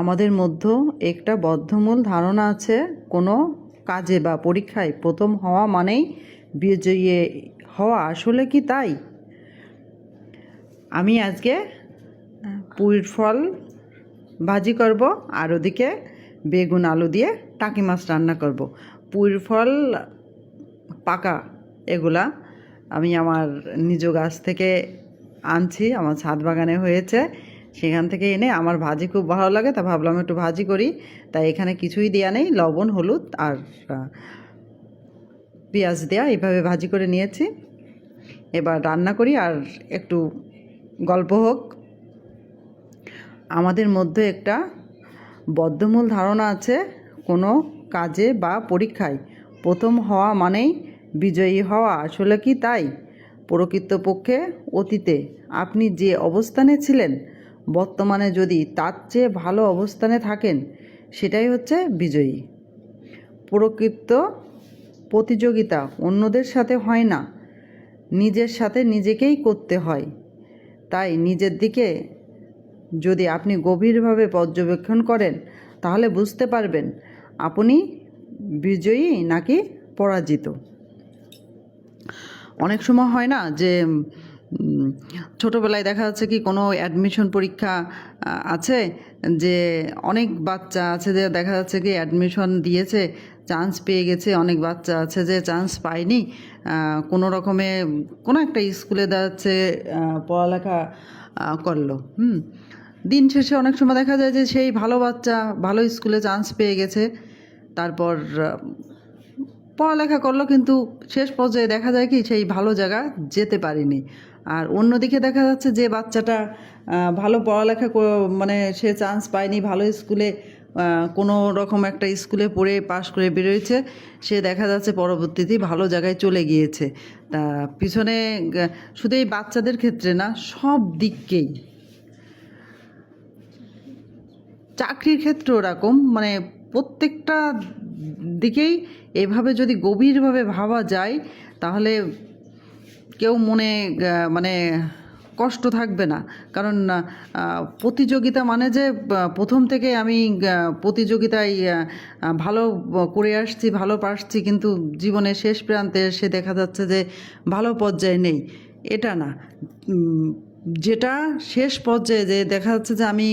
আমাদের মধ্যে একটা বদ্ধমূল ধারণা আছে, কোনো কাজে বা পরীক্ষায় প্রথম হওয়া মানেই বিজয়ী হওয়া। আসলে কি তাই? আমি আজকে পুঁইর ফল ভাজি করব আর ওদিকে বেগুন আলু দিয়ে টাকি মাছ রান্না করব। পুঁইর ফল পাকা, এগুলা আমি আমার নিজ গাছ থেকে আনছি, আমার ছাদ বাগানে হয়েছে। সেখান থেকে এনে আমার ভাজি খুব ভালো লাগে, তা ভাবলাম একটু ভাজি করি। তাই এখানে কিছুই দেওয়া নেই, লবণ, হলুদ আর পেঁয়াজ দেওয়া এইভাবে ভাজি করে নিয়েছি। এবার রান্না করি আর একটু গল্প হোক। আমাদের মধ্যে একটা বদ্ধমূল ধারণা আছে, কোনো কাজে বা পরীক্ষায় প্রথম হওয়া মানেই বিজয়ী হওয়া, আসলে কি তাই? প্রকৃতপক্ষে অতীতে আপনি যে অবস্থানে ছিলেন বর্তমানে যদি তার চেয়ে ভালো অবস্থানে থাকেন, সেটাই হচ্ছে বিজয়ী। প্রকৃত প্রতিযোগিতা অন্যদের সাথে হয় না, নিজের সাথে নিজেকেই করতে হয়। তাই নিজের দিকে যদি আপনি গভীরভাবে পর্যবেক্ষণ করেন, তাহলে বুঝতে পারবেন আপনি বিজয়ী নাকি পরাজিত। অনেক সময় হয় না যে ছোটোবেলায় দেখা যাচ্ছে কি কোনো অ্যাডমিশন পরীক্ষা আছে যে অনেক বাচ্চা আছে যে দেখা যাচ্ছে কি অ্যাডমিশন দিয়েছে চান্স পেয়ে গেছে, অনেক বাচ্চা আছে যে চান্স পায়নি কোনো রকমে কোনো একটা স্কুলে যাচ্ছে পড়ালেখা করল, হুম। দিন শেষে অনেক সময় দেখা যায় যে সেই ভালো বাচ্চা ভালো স্কুলে চান্স পেয়ে গেছে, তারপর পড়ালেখা করল, কিন্তু শেষ পর্যায়ে দেখা যায় কি সেই ভালো জায়গা যেতে পারিনি। আর অন্যদিকে দেখা যাচ্ছে যে বাচ্চাটা ভালো পড়ালেখা মানে সে চান্স পায়নি, ভালো স্কুলে কোনো রকম একটা স্কুলে পড়ে পাশ করে বেরোয়েছে, সে দেখা যাচ্ছে পরবর্তীতে ভালো জায়গায় চলে গিয়েছে। তা পিছনে শুধু এই বাচ্চাদের ক্ষেত্রে না, সব দিককেই। চাকরির ক্ষেত্রে ওরকম মানে প্রত্যেকটা দিকেই এভাবে যদি গভীরভাবে ভাবা যায়, তাহলে কেউ মনে মানে কষ্ট থাকবে না। কারণ প্রতিযোগিতা মানে যে প্রথম থেকে আমি প্রতিযোগিতায় ভালো করে আসছি, ভালো পারছি, কিন্তু জীবনের শেষ প্রান্তে এসে দেখা যাচ্ছে যে ভালো পর্যায়ে নেই। এটা না। যেটা শেষ পর্যায়ে যে দেখা যাচ্ছে যে আমি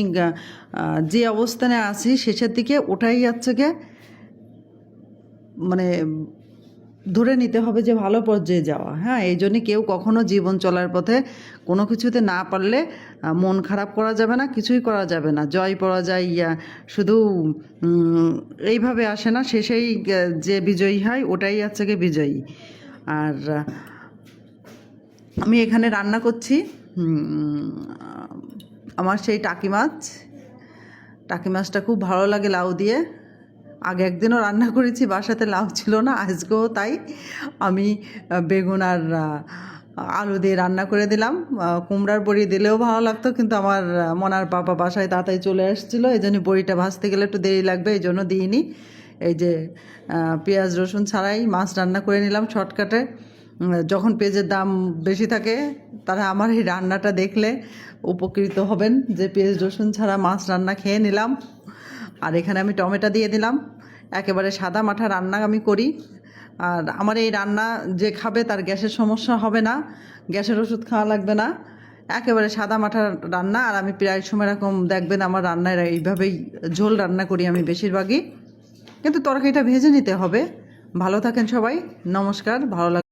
যে অবস্থানে আছি শেষের দিকে ওটাই যাচ্ছে গিয়ে মানে ধরে নিতে হবে যে ভালো পর্যায়ে যাওয়া। হ্যাঁ এই জন্যে কেউ কখনো জীবন চলার পথে কোনো কিছুতে না পারলে মন খারাপ করা যাবে না, কিছুই করা যাবে না। জয় পড়া যায় ইয়া, শুধু এইভাবে আসে না, শেষেই যে বিজয়ী হয় ওটাই হচ্ছে গিয়ে বিজয়ী। আর আমি এখানে রান্না করছি। আমার সেই টাকি মাছ। টাকি মাছটা খুব ভালো লাগে লাউ দিয়ে। আগে একদিনও রান্না করেছি, বাসাতে লাউ ছিল না, আজকেও তাই। আমি বেগুন আর আলু দিয়ে রান্না করে দিলাম। কুমড়ার বড়ি দিলেও ভালো লাগতো, কিন্তু আমার মনার পাপা বাসায় তাড়াতাড়ি চলে এসেছিল এই জন্য বড়িটা ভাজতে গেলে একটু দেরি লাগবে এই জন্য দিইনি। এই যে পেঁয়াজ রসুন ছাড়াই মাছ রান্না করে নিলাম শর্টকাটে। যখন পেঁয়াজের দাম বেশি থাকে, তারা আমার এই রান্নাটা দেখলে উপকৃত হবেন যে পেঁয়াজ, রসুন ছাড়া মাছ রান্না খেয়ে নিলাম। আর এখানে আমি টমেটো দিয়ে দিলাম। একেবারে সাদা মাঠা রান্না আমি করি। আর আমার এই রান্না যে খাবে তার গ্যাসের সমস্যা হবে না, গ্যাসের ওষুধ খাওয়া লাগবে না। একেবারে সাদা মাঠা রান্না, আর আমি প্রায় সময় এরকম দেখবেন আমার রান্নায় এইভাবেই ঝোল রান্না করি আমি বেশিরভাগই। কিন্তু তরকারিটা ভেজে নিতে হবে। ভালো থাকেন সবাই। নমস্কার, ভালো লাগ